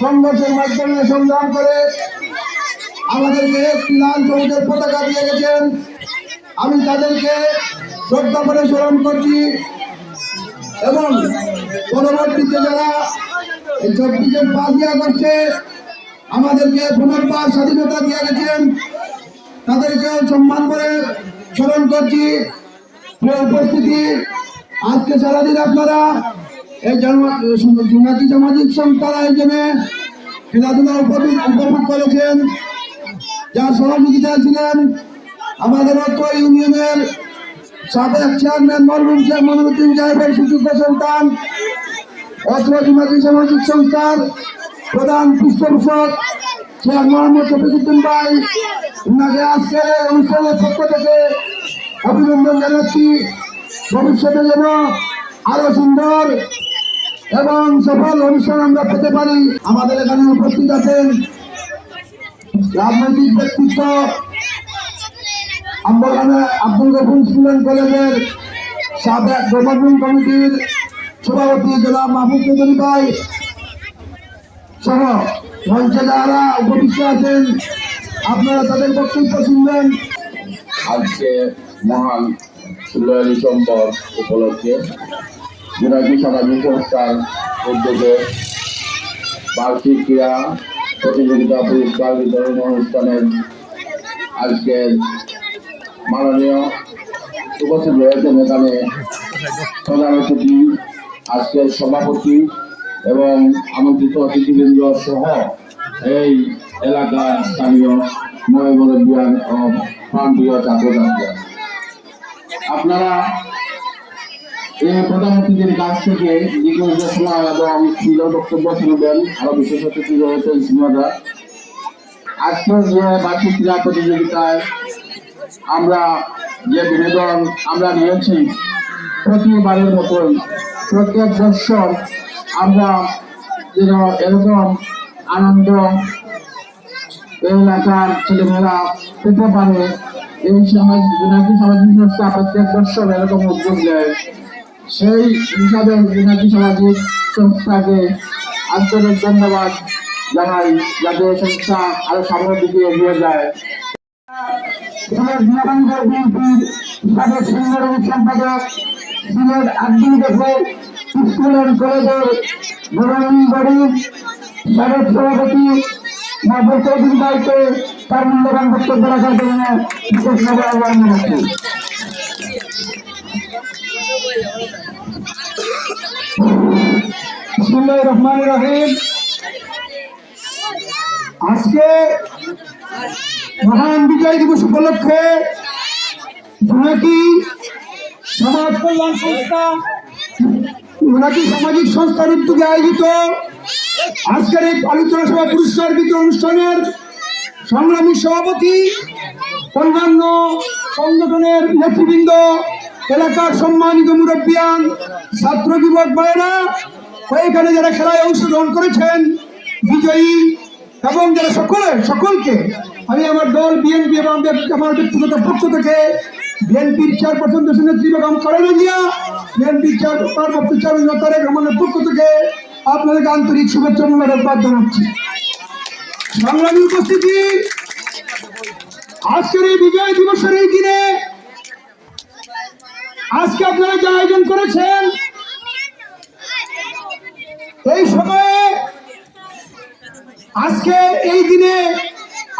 সংঘর্ষের মাধ্যমে সংগ্রাম করে আমাদেরকে লাল সবুজের পতাকা দিয়ে গেছেন। আমি তাদেরকে শ্রদ্ধা করে স্মরণ করছি এবং পরবর্তীতে যারা এই চব্বিশের পাঁচই আগস্টে আমাদেরকে পুনর্বার স্বাধীনতা দিয়ে গেছেন তাদেরকে সম্মান করে স্মরণ করছি। উপস্থিতি, আজকে সারাদিন আপনারা এই জুনাকি সামাজিক সংস্থার আয়োজনে খেলাধুলা উপভোগ করেছেন। যার সহযোগিতা ছিলেন আমাদের ইউনিয়নের সাবেক চেয়ারম্যান মনুদ্দিন সাহেবের সুযোগ্য সন্তান, অত্র সামাজিক সংস্থার প্রধান পৃষ্ঠপোষক শেখ মোহাম্মদ শফিকুদ্দিন ভাই। ওনাকে আজকের এই অনুষ্ঠানের পক্ষ থেকে অভিনন্দন জানাচ্ছি। ভবিষ্যতে যেন আরও সুন্দর এবং সফল অনুষ্ঠান আমরা পেতে পারি। আমাদের এখানে উপস্থিত আছেন রাজনৈতিক ব্যক্তিত্ব আম্বরখানা আব্দুল গফুর স্টুডেন্ট কলেজের সাবেক গভর্নিং কমিটির সভাপতি জেলা মাহবুব চৌধুরী ভাই সহ মঞ্চে যারা উপবিষ্ট আছেন। আপনারা তাদের বক্তব্য শুনবেন। আজকে মহান ডিসেম্বর উপলক্ষে জুনাকি সামাজিক সংস্থার উদ্যোগে বার্ষিক ক্রীড়া প্রতিযোগিতা, পুরস্কার বিতরণ অনুষ্ঠানের আজকে মাননীয় উপস্থিত রয়েছেন এখানে প্রধান অতিথি, আজকের সভাপতি এবং আমন্ত্রিত অতিথিবৃন্দ সহ এই এলাকার স্থানীয় মহিমরবিয়ান ও প্রান্তীয় ছাত্রছাত্রীরা। আপনারা এই প্রধানমন্ত্রীদের কাছ থেকে নির্দেশনা এবং সুন্দর বক্তব্য শুনবেন আরও বিশেষ অতিথি রয়েছেন সিনিয়ররা আজকের যে বার্ষিক ক্রীড়া প্রতিযোগিতায় আমরা যে বিনোদন আমরা নিয়েছি, প্রতিবারের মতোই প্রত্যেক বছর আমরা যেন এরকম আনন্দ এই এলাকার ছেলেমেয়েরা পেতে পারে। এই সমাজ জোনাকি সামাজিক সংস্থা প্রত্যেক বছর এরকম উদ্যোগ নেয়। সেই হিসাবে জোনাকি সামাজিক সংস্থাকে আন্তরিক ধন্যবাদ জানাই, যাতে সংস্থা আরও সামনের দিকে এগিয়ে যায়। সাবেক সংগঠনিক সভাপতি তার রাখার জন্য আহ্বান জানাচ্ছি। রহমান রহিম। আজকে মহান বিজয় দিবস উপলক্ষে সমাজ কল্যাণ সংস্থা সামাজিক সংস্থার উদ্যোগে আয়োজিত আজকের এই আলোচনা সভা পুরস্কার বিতরণ অনুষ্ঠানের সংগ্রামী সভাপতি অন্যান্য সংগঠনের নেতৃবৃন্দ এলাকার সম্মানিত মুরব্বিয়ান, ছাত্র যুবক ভাইয়েরা, এখানে যারা খেলায় অংশগ্রহণ করেছেন, বিজয়ী এবং যারা সকলে, সকলকে আমি আমার দল, বিএনপি এবং আমার ব্যক্তিগত পক্ষ থেকে বিএনপির চেয়ারপারসন নেত্রী বেগম খালেদা জিয়া বিএনপির চেয়ারপারসন চেয়ারম্যান তারেক রহমানের পক্ষ থেকে আপনাদেরকে আন্তরিক শুভেচ্ছা মোবারকবাদ জানাচ্ছি। সংগ্রামী উপস্থিতি, আজকের এই বিজয় দিবসের এই দিনে আজকে আপনারা যে আয়োজন করেছেন? এই সময়ে আজকে এই দিনে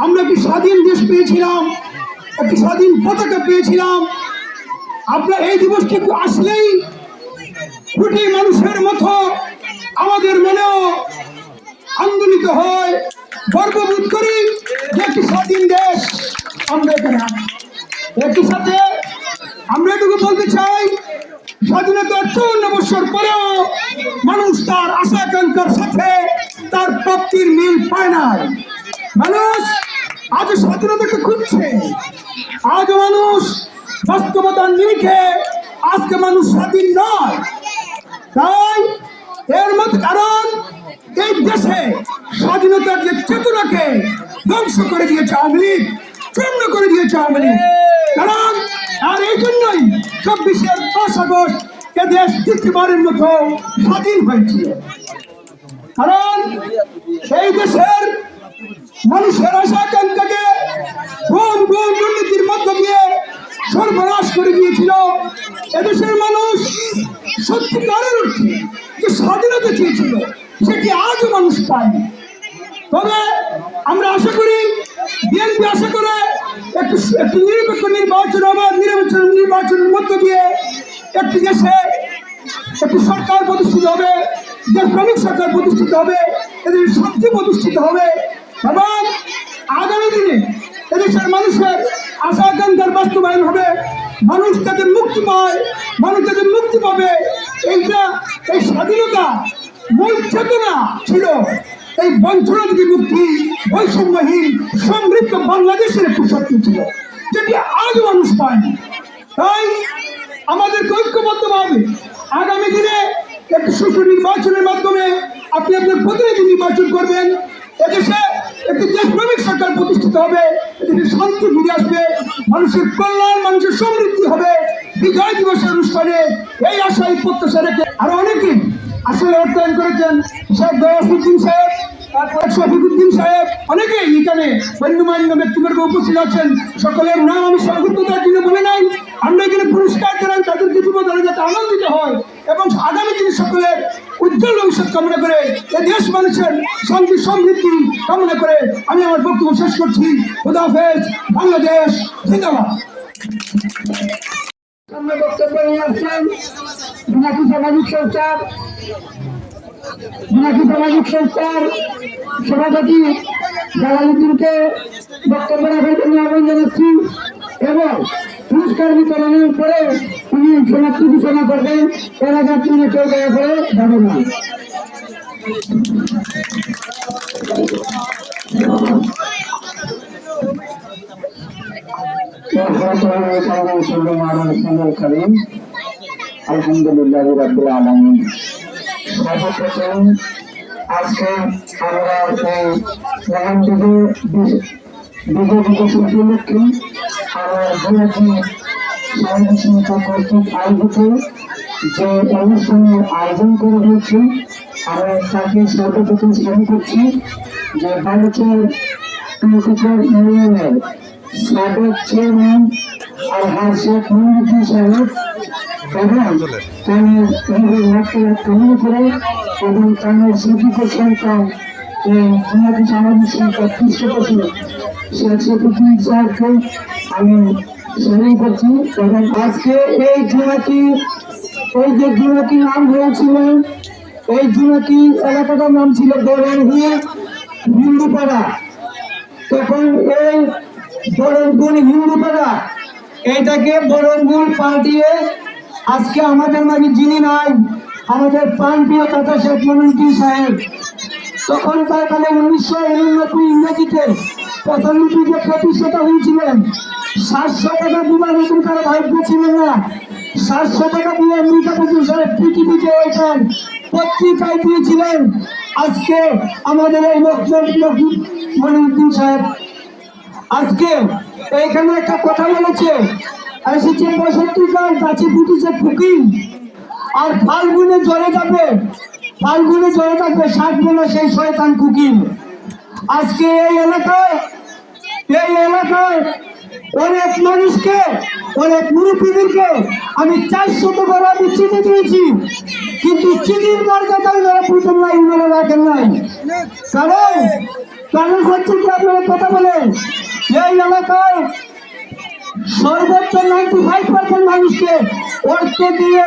আমরা একটি স্বাধীন দেশ পেয়েছিলাম, একটি স্বাধীন পতাকা পেয়েছিলাম। আমরা এই দিবসটি একটু আসলেই কোটি মানুষের মতো আমাদের মনেও আন্দোলিত হয়। গর্ববোধ করি যে একটি স্বাধীন দেশ আমরা এখানে সাথে আমরা এটুকু বলতে চাই স্বাধীনতার চৌন্ন বছর পরেও মানুষ তার আশা আকাঙ্ক্ষার সাথে তার প্রাপ্তির মিল পায় নাই। মানুষ আজ স্বাধীনতাকে খুঁজছে। আজ মানুষ বাস্তবতার নিরিখে আজকে মানুষ স্বাধীন নয়। তাই এর মধ্যে কারণ এই দেশে স্বাধীনতার যে চেতনাকে ধ্বংস করে দিয়েছে আওয়ামী লীগ, চূর্ণ করে দিয়েছে আওয়ামী লীগ। কারণ আর এই জন্যই চব্বিশের পাঁচ আগস্ট এদেশ তৃতীয়বারের মতো স্বাধীন হয়েছিল কারণ সেই দেশের মানুষের আশা আকাঙ্ক্ষাকে গুম দুর্নীতির মধ্য দিয়ে সর্বনাশ করে দিয়েছিল। এদেশের মানুষ সত্যিকারের অর্থে যে স্বাধীনতা চেয়েছিল, সেটি আজও মানুষ পায়নি তবে আমরা আশা করি, বিএনপি আশা করে একটি একটি নিরপেক্ষ নির্বাচন নির্বাচন নির্বাচনের মধ্য দিয়ে একটি দেশে একটি সরকার প্রতিষ্ঠিত হবে, দেশপ্রেমিক সরকার প্রতিষ্ঠিত হবে, এদের শক্তি প্রতিষ্ঠিত হবে। এবং আগামী দিনে এদেশের মানুষের আশা আকাঙ্ক্ষার বাস্তবায়ন হবে। মানুষ যাতে মুক্তি পায়, মানুষ যাতে মুক্তি পাবে, এইটা এই স্বাধীনতা মূল চেতনা ছিল। এই বঞ্চনা থেকে মুক্তি বৈষম্যহীন সমৃদ্ধ বাংলাদেশের একটি সত্য ছিল, যেটি আজও মানুষ পায়নি। তাই আমাদেরকে ঐক্যবদ্ধভাবে আগামী দিনে একটি সুষ্ঠু নির্বাচনের মাধ্যমে আপনি আপনার প্রতিনিধি নির্বাচন করবেন। এদেশে একটি দেশপ্রেমিক সরকার প্রতিষ্ঠিত হবে। এদেশে শান্তি ফিরে আসবে। মানুষের কল্যাণ, মানুষের সমৃদ্ধি হবে। বিজয় দিবসের অনুষ্ঠানে এই আশা এই প্রত্যাশা রেখে আরও অনেকে আসলে অর্থায়ন করেছেন। শেখ গয়াসুদ্দিন সাহেব শফিকুদ্দিন সাহেব, অনেকেই এখানে গণ্যমান্য ব্যক্তিবর্গ উপস্থিত আছেন। সকলের নাম নাই। আমরা এখানে পুরস্কার দিলাম, তাদের যাতে আনন্দিত হয়। এবং আগামী দিনে সকলের উজ্জ্বল ভবিষ্যৎ কামনা করে এ দেশ মানুষের শান্তি, সমৃদ্ধি করে আমি আমার বক্তব্য শেষ করছি। খুদাফেজ বাংলাদেশ, জিন্দাবাদ। সামনে বক্তব্য নিয়ে আসছেন সামাজিক সংস্থার সামাজিক সংস্থার সভাপতি জালালুদ্দিনকে বক্তব্য রাখার জন্য আহ্বান জানাচ্ছি এবং পুরস্কার বিতরণের পরে উনি সমাপ্তি ঘোষণা করবেন। আগে আপনি কেউ দয়া করে যাবেন না আলহামদুলিল্লাহ আজকে আমরা এই মহান বিজয় বিজয় দিবস উপলক্ষে আমার বিরোধী সংগঠন কর্তৃক আয়োজিত যে আয়োজন করা হয়েছে আমি তাকে সর্বপ্রথম স্মরণ করছি যে বালকের টুকুটার ইউনিয়নের সাবেক চেয়ারম্যান আলহাজ শেখ মহিউদ্দিন সাহেব এবং তাদের নিজের করে এবং তাদের শিক্ষিত সন্তান সমাজী সামাজিক সংখ্যা পৃষ্ঠপোষক শেখ শফিকুদ্দিন সাহেবকে আমি স্মরণ করছি। এবং আজকে এই জুনাকি, এই যে জুনাকি নাম হয়েছিল, এই জুনাকি এলাকাটার নাম ছিল গরমহুল হিন্দুপাড়া। তখন এই বরঙ্গুল হিন্দুপাড়া, এটাকে বরঙ্গুল পাল্টিয়ে আজকে আমাদের মাঝে যিনি নাই আমাদের প্রাণপ্রিয় তথা শেখ মনুদ্দিন সাহেব। তখন তার কালে উনিশশো উননব্বই ইংরেজিতে প্রথম লিপিতে প্রতিষ্ঠাতা হয়েছিলেন সাতশো টাকা বিমান নতুন কারও ভাগ্য ছিলেন না। সাতশো টাকা দিয়ে আমেরিকা পর্যন্ত সাহেব পৃথিবীতে হয়েছেন পত্রিকায় দিয়েছিলেন। আজকে আমাদের এই মনুদ্দিন সাহেব, আজকে এইখানে একটা কথা বলেছে। এসেছে পঁয়ষট্টিকার গাছে ফুটেছে ফুকিন আর ফাল্গুনে জ্বরে যাবে। ফাল্গুনে জ্বরে থাকবে সাতবে না সেই শয়তান কুকিন আজকে এই এলাকায় এই এলাকায় অনেক মানুষকে, অনেক মুরব্বীদেরকে আমি চারশো করে আমি চিঠি দিয়েছি। কিন্তু চিঠির মর্যাদা ওনারা প্রথম নাই, ওনারা রাখেন নাই। কারণ কারণ হচ্ছে কি আপনারা কথা বলেন, এই এলাকায় সর্বোচ্চ নাইনটি ফাইভ পার্সেন্ট মানুষকে অর্থ দিয়ে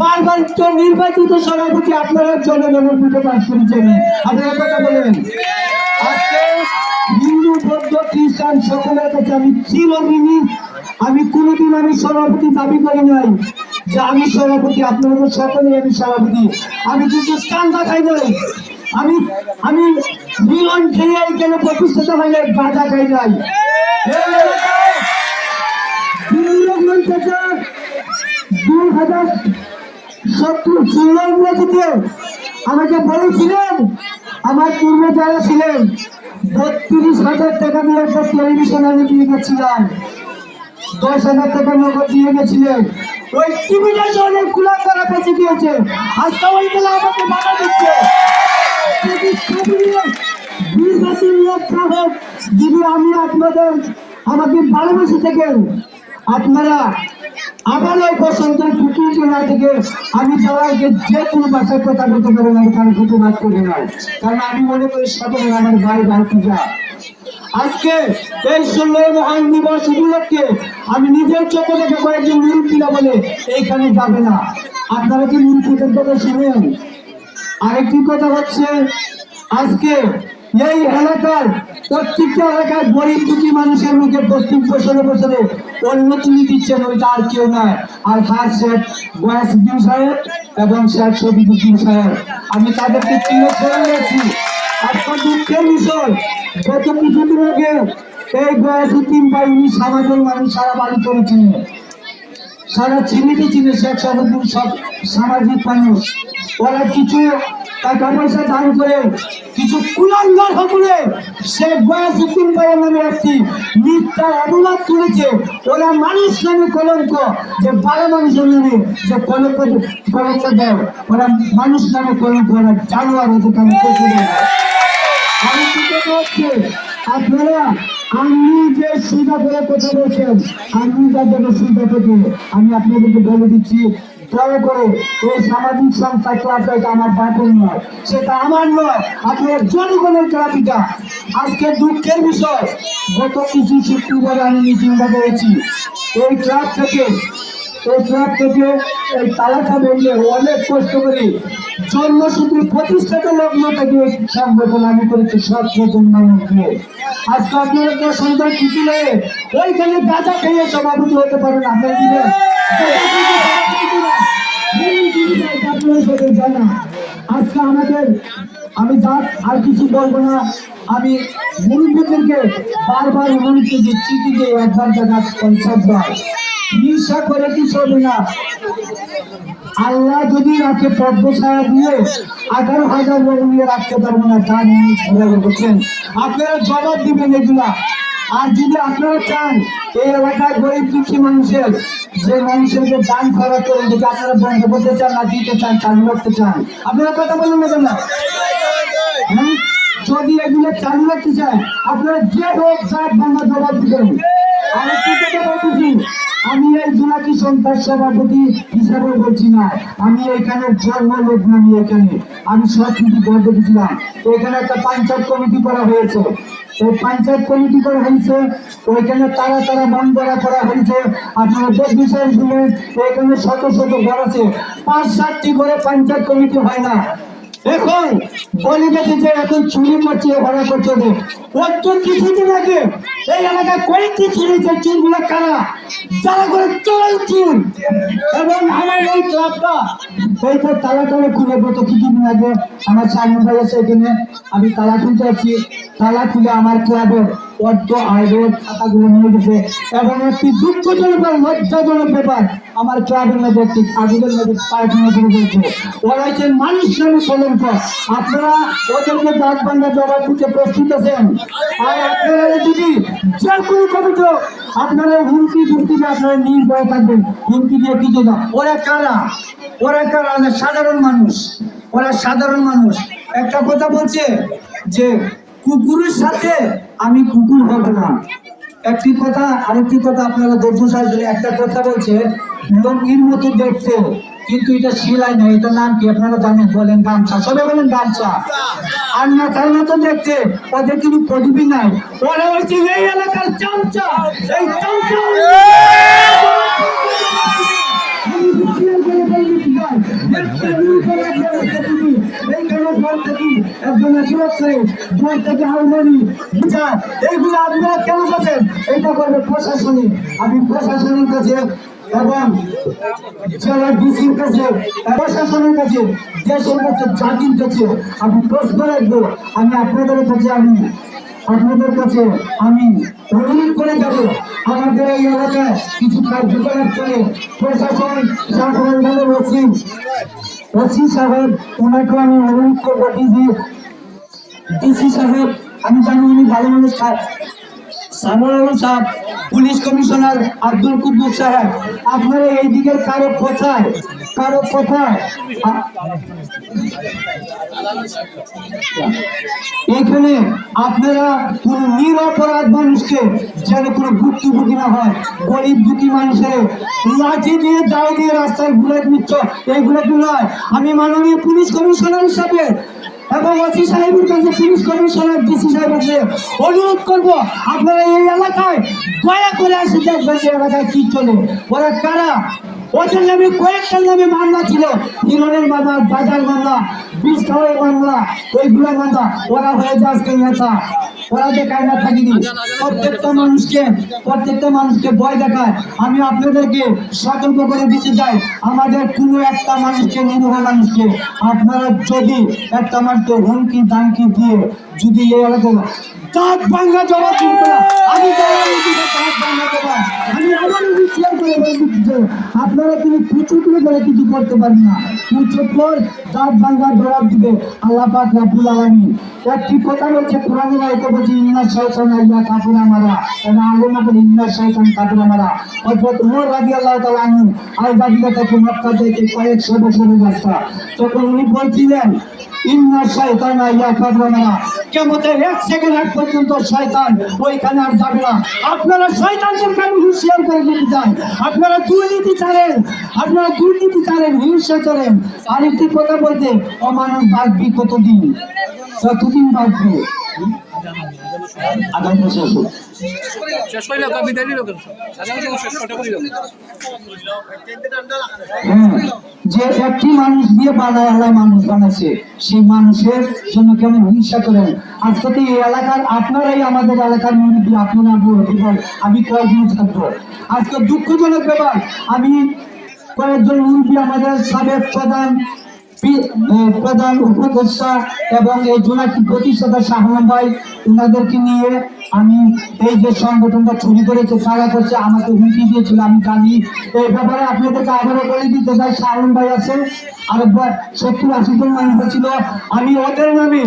বারবার তো নির্বাচিত সভাপতি আপনারা জনগণের মুখে পাশ করেছেন আপনারা কথা বলেন। আজকে হিন্দু বৌদ্ধ খ্রিস্টান সকলের কাছে আমি চিরঋণী। আমি কোনোদিন আমি সভাপতি দাবি করি নাই যে আমি সভাপতি, আপনারা তো সকলেই আমি সভাপতি। আমি কিন্তু চান্দা খাই নাই। আমি আমি মিলন খেয়ে এখানে প্রতিষ্ঠিত হয় নাই গাঁজা খাই নাই। দুই হাজার সত্তর ষোলো ইংরেজিতে আমাকে বলেছিলেন, আমার পূর্বে যারা ছিলেন, বত্রিশ হাজার টাকা দিয়ে একটা টেলিভিশন আমি দিয়ে গেছিলাম। দশ হাজার টাকা নগদ দিয়ে গেছিলেন। ওই টিভিটা অনেকগুলা করা বেঁচে দিয়েছে আজকে ওই বেলা আমাকে বাধা দিচ্ছে। যদি আমি আপনাদের, আমাকে ভালোবেসে থাকেন, আপনারা আবার ওই বসন্তের ফুটিয়ে চলা থেকে আমি সবাইকে যে কোনো ভাষায় কথা বলতে পারেন আমি কারণ প্রতিবাদ করি না কারণ আমি মনে করি সকলে আমার ভাই ভাই পূজা আজকে এই ষোলোই মহান দিবস উপলক্ষে আমি নিজের চোখে দেখে কয়েকজন মুরব্বীরা বলে এইখানে যাবে না। আপনারা কি মুরব্বীদের কথা শুনেন। আরেকটি কথা হচ্ছে, আজকে এই এলাকার প্রত্যেকটা এলাকার গরিব দুঃখী মানুষের মুখে প্রত্যেক বছরে বছরে অন্য তুলে দিচ্ছেন ওইটা আর কেউ নয়। আর হাত শেখ গয়াসুদ্দিন সাহেব এবং শেখ শফিকুদ্দিন সাহেব। আমি তাদেরকে চিনে ছেড়ে গেছি আজকে দুঃখের বিষয় গত কিছুদিন আগে এই গয়াসুদ্দিন বা উনি সামাজিক মানুষ, সারা বাড়ি করেছিলেন সারা ছিনিতে চিনে শেখ সাহেবুদ্দিন সব সামাজিক মানুষ। ওরা কিছু টাকা পয়সা দান করে কিছু কুলাঙ্গার সকলে শেখ গয়াসুদ্দিন ভাইয়ের নামে একটি মিথ্যা অপবাদ তুলেছে। ওরা মানুষ নামে কলঙ্ক যে ভালো মানুষের নামে যে কলঙ্ক কলঙ্ক দেয়, ওরা মানুষ নামে কলঙ্ক, ওরা জানোয়ার আমি হচ্ছে আপনারা আমি যে সুবিধা করে কথা বলছেন, আমি যাদের সুবিধা থেকে আমি আপনাদেরকে বলে দিচ্ছি দয়া করে, এই সামাজিক সংস্থা ক্লাবটা এটা আমার বাপের নয়, সেটা আমার নয় আপনার জনগণের ক্লাব এটা আজকে দুঃখের বিষয়, গত কিছু শুক্রবার আমি মিটিংটা করেছি। এই ক্লাব থেকে থেকে অনেক কষ্ট করে থেকে আমি আজকে ওইখানে খেয়ে সভাপতি হতে পারেন আজকে আমাদের, আমি যা আর কিছু বলব না, আমি মুরব্বীদেরকে বারবার অনুরোধ চিঠি দিয়ে একবার জায়গা পঞ্চাশ বার। হিংসা করে কি চলবে না? আল্লাহ যদি রাখে পদ্ম ছায়া দিয়ে আঠারো হাজার লোক নিয়ে রাখতে পারব না, তা নিয়ে ঘুরে বলছেন, আপনারা জবাব দিবেন এগুলা। আর যদি আপনারা চান, এই এলাকায় গরিব দুঃখী মানুষের, যে মানুষের যে দান খরচ করে যদি আপনারা বন্ধ করতে চান না, দিতে চান, চালু রাখতে চান, আপনারা কথা বলুন না কেন? হ্যাঁ? যদি এগুলো চালু রাখতে চান আপনারা যে হোক চার বাংলা জবাব দিবেন। আরেকটি কথা বলতেছি, আমি এই জোনাকি সন্তান সভাপতি হিসাবে বলছি না, আমি এখানে জন্ম লোক নামি এখানে। আমি সব কিছু বলতে গেছিলাম এখানে একটা পঞ্চায়েত কমিটি করা হয়েছে। এই পঞ্চায়েত কমিটি করা হয়েছে, ওইখানে তারা তারা মন করা হয়েছে। আপনারা বিষয় শুনে এখানে শত শত ঘর আছে। পাঁচ সাতটি করে পঞ্চায়েত কমিটি হয় না। এখন বলি গেছে যে এখন চুরি করছে ভাড়া করছে ওদের। ওর তো কিছুদিন আগে এই এলাকায় কয়েকটি চুরিছে চুরগুলো কারা? যারা করে চল চুর। এবং আমার এই ক্লাবটা এই তো তালা তালা খুলে গত কিছুদিন আগে আমার সামনে ভাই আছে এখানে আমি তালা খুলতে আছি তালা খুলে আমার ক্লাবের অর্থ আয়ের খাতাগুলো নিয়ে গেছে। এবং একটি দুঃখজনক লজ্জাজনক ব্যাপার, আমার ক্লাবের একটি কাগজের মধ্যে পায়খানা করে দিয়েছে ওরা হচ্ছে মানুষ নামে কলঙ্ক। আপনারা ওদেরকে দাঁত বান্ধা জবাব দিতে প্রস্তুত আছেন। আর আপনারা যদি যে কোনো কবিত আপনারা হুমকি হুমকিতে আপনারা নির্ভয় থাকবেন। হুমকি দিয়ে কিছু না ওরা কারা? ওরা কারা? সাধারণ মানুষ। ওরা সাধারণ মানুষ। একটা কথা বলছে যে কুকুরের সাথে আমি কুকুর হব না। একটি কথা আরেকটি কথা আপনারা দেখুন সাজলে একটা কথা বলছে লঙ্গির মতো দেখতে কিন্তু এটা সেলাই নয় এটা নাম কি আপনারা জানেন? বলেন গামছা। সবাই বলেন গামছা। আর মাথার মতো দেখতে ওদের কিন্তু প্রদীপই নাই। ওরা হচ্ছে এই এলাকার চামচা এই চামচা। আমি আপনারা এটা করবে প্রশাসনিক। আমি প্রশাসনের কাছে কাছে কাছে প্রশ্ন রাখব। আমি আপনাদের কাছে, আমি আপনাদের কাছে, আমি অনুরোধ করে যাব, আমাদের এই এলাকায় কিছু কার্যকলাপ চলে প্রশাসন সাধারণ দলের ওসি সাহেব ওনাকে আমি অনুরোধ করব ডিসি ডিসি সাহেব আমি জানি উনি ভালো মানুষ সামর আলম সাহেব, পুলিশ কমিশনার আব্দুল কুদ্দুস সাহেব, আপনারা এই দিকের কারও কোথায় কারও কোথায়, এখানে আপনারা কোন নিরপরাধ মানুষকে যেন কোনো ভুক্তভোগী না হয়, গরিব দুঃখী মানুষের লাঠি দিয়ে, দাও দিয়ে রাস্তায় ঘুরে নিচ্ছ এইগুলো কি নয়? আমি মাননীয় পুলিশ কমিশনার হিসাবে এবং ওসি সাহেবের কাছে পুলিশ কমিশনার ডিসি সাহেবের কাছে অনুরোধ করব, আপনারা এই এলাকায় দয়া করে আসে দেখবেন এলাকায় কি চলে। ওরা কারা? ওদের নামে কয়েকটার নামে মামলা ছিল। হিরণের মামলা, বাজার মামলা, বিষ খাওয়ার মামলা ওইগুলো মামলা। ওরা হয়ে আজকে নেতা। ওরা দেখায় না থাকিনি। প্রত্যেকটা মানুষকে প্রত্যেকটা মানুষকে ভয় দেখায়। আমি আপনাদেরকে সতর্ক করে দিতে চাই। আমাদের কোনো একটা মানুষকে, নিরীহ মানুষকে আপনারা যদি একটা মানুষকে হুমকি, দামকি দিয়ে যদি এই এলাকায় দাঁত ভাঙ্গা জবাব দিতে না। আমি দিতে ভাঙ্গা জবাব। আমি আবার হুঁশিয়ার করে বলে দিচ্ছি যে, আপনারা তিনি পুচু করে করে কিছু করতে পারেন না। পুচু পর দাঁত ভাঙ্গা জবাব দিবে আল্লাহ পাক রাব্বুল আলামিন। একটি কথা বলছে কোরআনের আয়াতে বলছে, ইন্না শাইতান আল্লাহ কাফুরা মারা। এবং আল্লাহ বলে ইন্না শাইতান কাফুরা মারা। অর্থাৎ উমর রাদিয়াল্লাহু তাআলা আনহু আর বাদিকা থেকে মক্কা থেকে কয়েকশো বছরের রাস্তা তখন উনি বলছিলেন শয়তানা কেমতের এক সেকেন্ড আগ পর্যন্ত শয়তান ওইখানে আর যাবে আপনারা শয়তানদেরকে আমি হুঁশিয়ার করে দিতে চাই আপনারা দুর্নীতি চালেন। আপনারা দুর্নীতি চালেন, হিংসা চলেন আরেকটি কথা বলতে, অমানব বাঁচবি কতদিন? কতদিন বাঁচবে? আগামী বছর আসুক। শেষ বিদায় আগামী করিল? হ্যাঁ, যে একটি মানুষ দিয়ে বানায় আল্লাহ মানুষ বানাইছে সেই মানুষের জন্য কেমন হিংসা করেন আজকে এই এলাকার আপনারাই আমাদের এলাকার মুরব্বী আপনারা বলবেন আমি কয়েকদিন থাকব। আজকে দুঃখজনক ব্যাপার আমি কয়েকজন মুরব্বী আমাদের সাবেক প্রধান প্রধান উপদেষ্টা এবং এই জোনাকি প্রতিষ্ঠাতা শাহমান ভাই ওনাদেরকে নিয়ে আমি এই যে সংগঠনটা চুরি করেছে, সারা করছে, আমাকে হুমকি দিয়েছিল, আমি জানি। এই ব্যাপারে আপনাদেরকে আবারও বলে দিতে চাই শাহমান ভাই আছে আর সত্তর আশি জন মানুষ ছিল। আমি ওদের নামে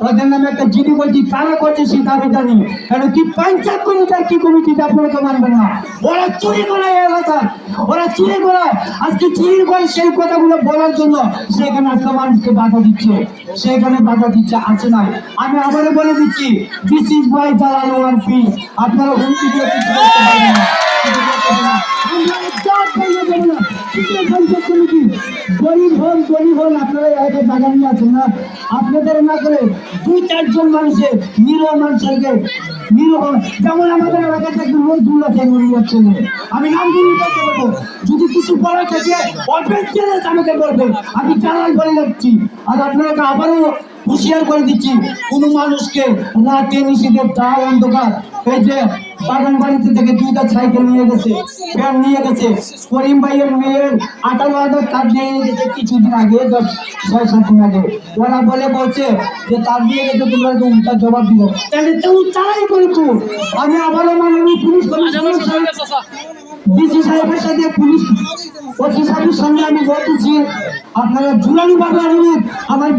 ওদের নামে একটা জিডি বলছি, তারা করছে সেটা আমি জানি কেন কি পঞ্চায়েত কমিটি কি কমিটিতে আপনারা তো মানবেন না? ওরা চুরি করে এই এলাকা ওরা চুরি করে আজকে চুরি করে সেই কথাগুলো বলার জন্য সেখানে আজকে মানুষকে বাধা দিচ্ছে। সেখানে বাধা দিচ্ছে, আছে না। আমি আবারও বলে দিচ্ছি this is by Jalal one P আপনারা হুমকি দিয়ে করতে করতে। আমরা জাত ভাইয়া দেবো না। আপনাদের না করে দুই চারজন মানুষের নিরহ মানুষকে নিরহ, যেমন আমাদের এলাকাতে একজন মরিয়ার ছেলে আমি নাম দিয়ে বলতে পারব যদি কিছু বলার থাকে অল্পের চ্যালেঞ্জ আমাকে বলবে আমি চ্যালেঞ্জ করে যাচ্ছি আর আপনাকে আবারও হুঁশিয়ার করে দিচ্ছি, কোনো মানুষকে রাতে নিষেধের তার অন্ধকার, এই যে বাগান বাড়িতে থেকে দুইটা সাইকেল নিয়ে গেছে ফ্যান নিয়ে গেছে। করিম ভাইয়ের মেয়ের আঠারো হাজার কাজ নিয়ে গেছে কিছুদিন আগে, দশ, ছয়, সাত দিন আগে। ওরা বলে, বলছে যে তার দিয়ে গেছে তোমরা তো উল্টা জবাব দিল তাহলে তারাই করেছ আমি আবারও মাননীয় পুলিশ কমিশনার ডিসি সাহেবের সাথে পুলিশ ওসি সঙ্গে আমি বলতেছি, আপনারা জুলানি অনুরোধ আমার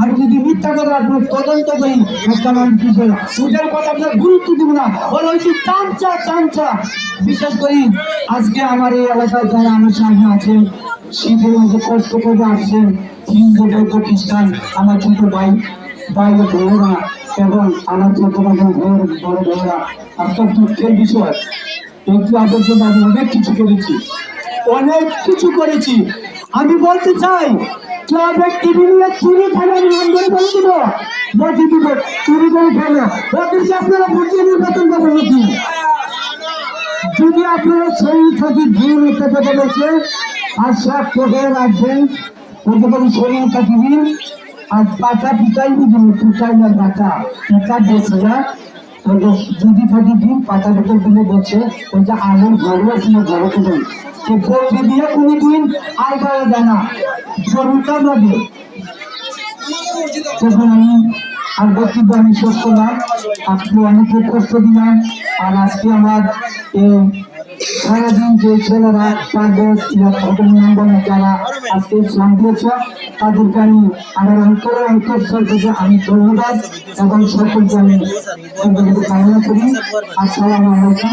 আমি যদি মিথ্যা কথা আপনার তদন্ত করি ওদের কথা আপনার গুরুত্ব দিব না। ওরা হচ্ছে চামচা চামচা বিশেষ করি, আজকে আমার এই এলাকায় যারা আমার সামনে আছেন, শীতের মধ্যে কষ্ট করে আসছেন, হিন্দু, বৌদ্ধ, খ্রিস্টান, আমার ছোট ভাই বাইরে ভেড়া এবং আমার ভাই বড় ভেড়া একটা দুঃখের বিষয় আগের জন্য আমি অনেক কিছু করেছি, অনেক কিছু করেছি। আমি বলতে চাই চুরি করে আপনারা নাকি? যদি আপনারা থাকি আর সব চোখে রাখবেন আর পাটা পিতাই বুঝিনি পিটাই না ডাকা পিতা বসে ওই যে দিন পাতা ভিতর দিলে বলছে, ওই যে আলুর গরু আছে না গরু কুটুম সে বলবে দিয়ে, কোনো দিন আর পাওয়া যায় না। গরুটা লাগে তখন আমি আর বক্তব্য আমি শেষ করলাম। আজকে অনেকে কষ্ট দিলাম, আর আজকে আমার সারাদিন যে ছেলেরা তাদের অভিনন্দনে যারা আজকে দিয়েছে, তাদেরকে আমি আমার অন্তরে অন্তঃস্থল থেকে আমি ধন্যবাদ এবং সকলকে আমি কামনা করি। আসসালামু আলাইকুম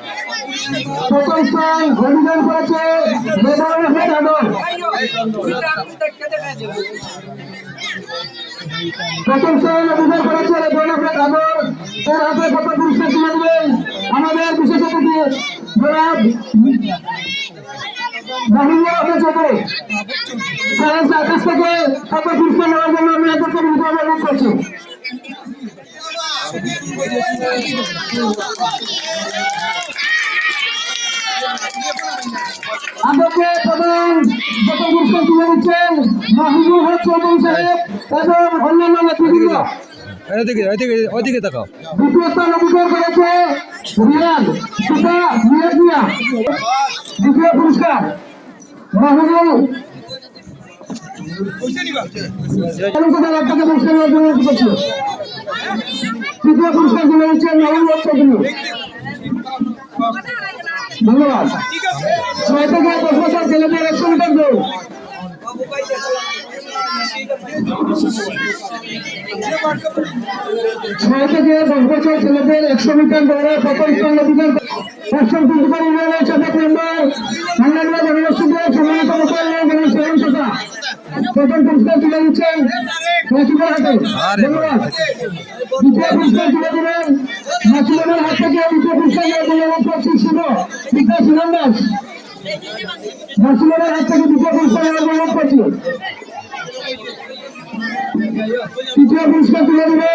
প্রথম স্থান অভিযান করেছে প্রথম স্থান অভিযান করেছে বনফেদ আদর তার হাতে কত পুরস্কার তুলে দেবেন আমাদের বিশেষ অতিথি জনাব আকাশ থেকে কত পুরস্কার নেওয়ার জন্য আমি বিনীত অনুরোধ করছি। আমাকে প্রধান যত পুরস্কার তুলে দিচ্ছেন মাহবুবুল হক চৌধুরী সাহেব এবং অন্যান্য নেতৃবৃন্দ। ওইদিকে ওইদিকে ওইদিকে তাকাও। দ্বিতীয় স্থান অধিকার করেছে রিয়াদ পিতা মিরাজ মিয়া দ্বিতীয় পুরস্কার মাহবুবুল। তৃতীয় পুরস্কার দিচ্ছেন মাহবুবুল চৌধুরী। ধন্যবাদ। ছয় থেকে দশ বছর ছেলেদের একশো মিটার দৌড় ছয় থেকে দশ বছর ছেলেদের একশো মিটার দৌড়ে প্রথম স্থান অধিকার করে। পশ্চিম ত্রিপুরা ইউনিয়নের সাবেক মেম্বার হান্ডানবাদ অনুষ্ঠিত সম্মানিত মুখ্যমন্ত্রী শাখা প্রথম পুরস্কার তুলে দিচ্ছেন নাসিমের হাতে ধন্যবাদ দ্বিতীয় পুরস্কার তুলে দিবেন নাসিমের হাত থেকে দ্বিতীয় পুরস্কার নিয়ে ধন্যবাদ করছি শুভ পিতা সুমন দাস নাসিমের হাত থেকে দ্বিতীয় পুরস্কার নিয়ে ধন্যবাদ করছি তৃতীয় পুরস্কার তুলে বাকিটা মিলে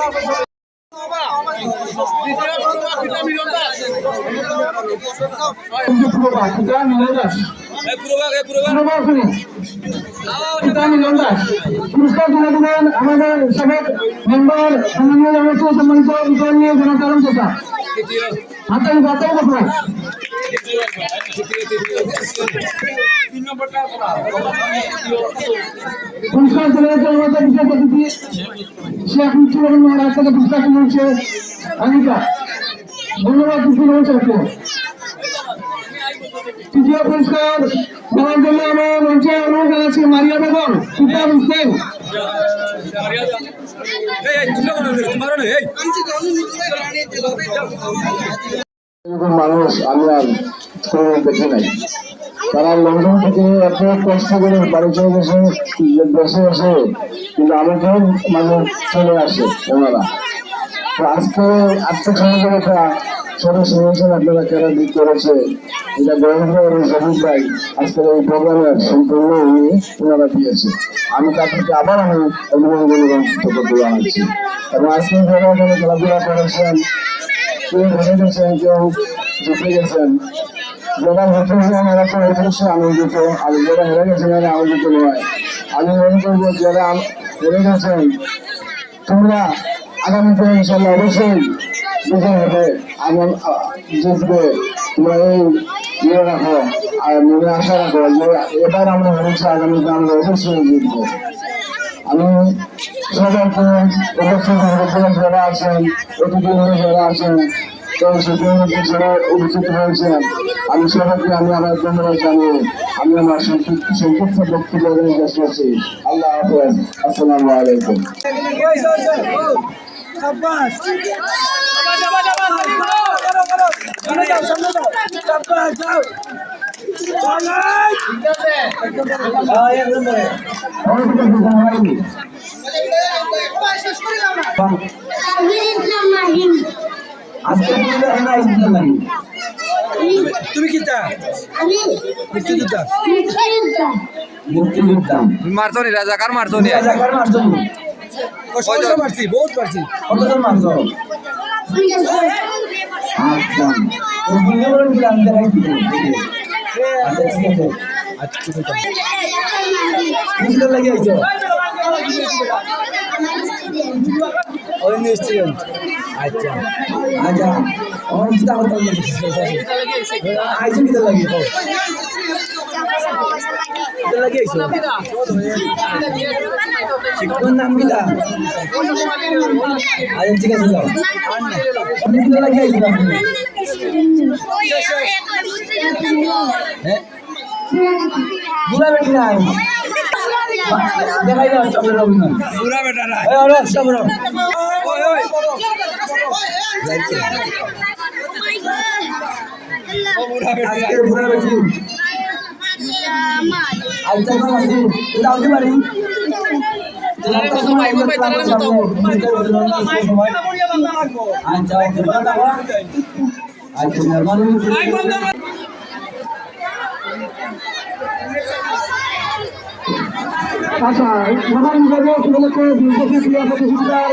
দাস পুরস্কার তুলে দিবেন আমাদের সাবেক মেম্বার সম্মানীয় জানাচ্ছি সম্মানিত বিতরণ নিয়ে জনতারণ চেষ্টা হাতে হাতে কথা পুরস্কার দিতে আমাদের বিশেষ অতিথি শেখ মুজিবুর রহমান রায় থেকে পুরস্কার দিচ্ছে অনিকা ধন্যবাদ রহমান সাহেবকে তৃতীয় পুরস্কার দেওয়ার জন্য আমি মঞ্চে অনুরোধ জানাচ্ছি মারিয়া বেগম সুপার হোসেন মানুষ আমি দেখি নাই। তারা লন্ডন থেকে এত কষ্ট করে বাড়ি চলে গেছে, বসে বসে, কিন্তু আমাকে মানে চলে আসে ওনারা। তো আজকে আর্থিক সহযোগিতা ছোট শুনেছেন আপনারা কেন দিক করেছে, এটা গ্রহণ করে সবুজ ভাই আজকের এই প্রোগ্রামের সম্পূর্ণ উনি ওনারা দিয়েছে। আমি তাদেরকে আবার আমি অভিনন্দন এবং কৃতজ্ঞতা জানাচ্ছি। এবং আজকে যারা খেলাধুলা করেছেন, কেউ হেরে গেছেন, কেউ জিতে গেছেন যারা হেরেছেন এরা তো হেরেছে আনন্দিত। আর যারা হেরে গেছেন এরা আনন্দিত নয় আমি মনে করব যারা হেরে গেছেন তোমরা আগামীতে ইনশাল্লাহ অবশ্যই বিজয় হবে আহ, জিতবে। তোমরা এই ইয়ে রাখো আর মনে আশা রাখো যে এবার আমরা হেরেছি আগামীতে আমরা অবশ্যই জিতবো। আমি সবাইকে উপস্থিত যারা আছেন অতিথি যারা আছেন যারা উপস্থিত হয়েছেন আমি সবাইকে আমি আমার ধন্যবাদ জানিয়ে আমি আমার সংক্ষিপ্ত সংক্ষিপ্ত বক্তব্য শেষ করছি আল্লাহ হাফেজ আসসালামু আলাইকুম যাবা আজকে হয় না ইসলাম নাকি তুমি কি তা মুক্তিযোদ্ধা মুক্তিযোদ্ধা মারছি বহুত মারছি। মারছো? আচ্ছা। বলেন কি আমি দেখাই দিব আচ্ছা ঠিক আছে। বুঝতে লাগে আইছো ওই নিশ্চয়ই আচ্ছা। আচ্ছা আমার চিন্তা করতে হবে আইছো কিটা লাগে। কিটা লাগে তোমার নাম কিটা আচ্ছা ঠিক আছে যাও। কিটা লাগে আপনি হ্যাঁ না দেখাই দাও পুরা বেটা না এই আরে সব রকম আজকে বুড়া বেটি আজকে কোন এটা আগে বাড়ি আচ্ছা আচ্ছা আচ্ছা মহান দিবস উপলক্ষে বিজেপি ক্রিয়া প্রতিযোগিতার